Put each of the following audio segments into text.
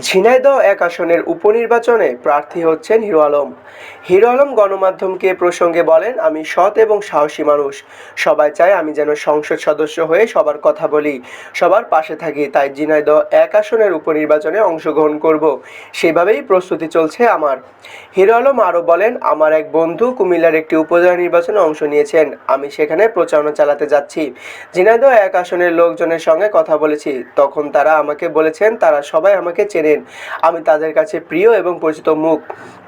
ঝিনাইদহ এক আসনের উপনির্বাচনে প্রার্থী হচ্ছেন হিরো আলম। হিরো আলম গণমাধ্যমকে প্রসঙ্গে বলেন, আমি সৎ এবং সাহসী মানুষ। সবাই চায় আমি যেন সংসদ সদস্য হয়ে সবার কথা বলি। সবার পাশে থাকি, তাই ঝিনাইদহ এক আসনের উপনির্বাচনে অংশগ্রহণ করব। সেভাবেই প্রস্তুতি চলছে আমার। হিরো আলম আরও বলেন, আমার এক বন্ধু কুমিল্লার একটি উপজেলা নির্বাচনে অংশ নিয়েছেন। আমি সেখানে প্রচারণা চালাতে যাচ্ছি। ঝিনাইদহ এক আসনের লোকজনের সঙ্গে কথা বলেছি। তখন তারা আমাকে বলেছেন, তারা সবাই আমাকে চেনেন আমি তাদের কাছে প্রিয় এবং পরিচিত মুখ।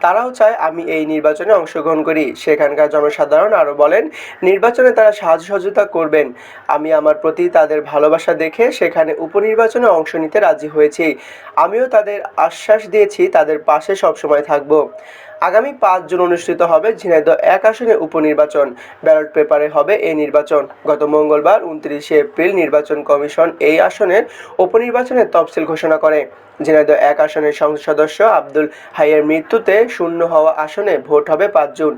তারাও চায় আমি এই নির্বাচনে অংশগ্রহণ করি। সেখানকার জনসাধারণ আরও বলেন, নির্বাচনে তারা সাহায্য সহযোগিতা করবেন। আমি আমার প্রতি তাদের ভালোবাসা দেখে সেখানে উপনির্বাচনে অংশ নিতে রাজি হয়েছি। আমিও তাদের আশ্বাস দিয়েছি, তাদের পাশে সবসময় থাকব। আগামী পাঁচ জুন অনুষ্ঠিত হবে ঝিনাইদহ এক আসনে উপনির্বাচন। ব্যালট পেপারে হবে এই নির্বাচন। গত মঙ্গলবার উনত্রিশে এপ্রিল নির্বাচন কমিশন এই আসনের উপনির্বাচনের তফসিল ঘোষণা করে। ঝিনাইদহ এক আসনের সংসদ সদস্য আব্দুল হাইয়ের মৃত্যুতে শূন্য হওয়া আসনে ভোট হবে পাঁচ জুন।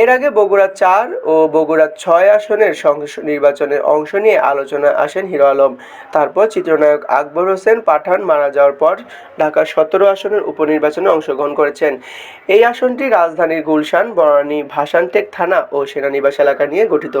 এর আগে বগুড়া চার ও বগুড়া ছয় আসনের সংসদ নির্বাচনে অংশ নিয়ে আলোচনা আসেন হিরো আলম। তারপর চিত্রনায়ক আকবর হোসেন পাঠান মারা যাওয়ার পর ঢাকা সতেরো আসনের উপনির্বাচনে অংশগ্রহণ করেছেন। এই আসনটি রাজধানীর গুলশান, বনানী, ভাসানটেক থানা ও সেনানিবাস এলাকা নিয়ে গঠিত।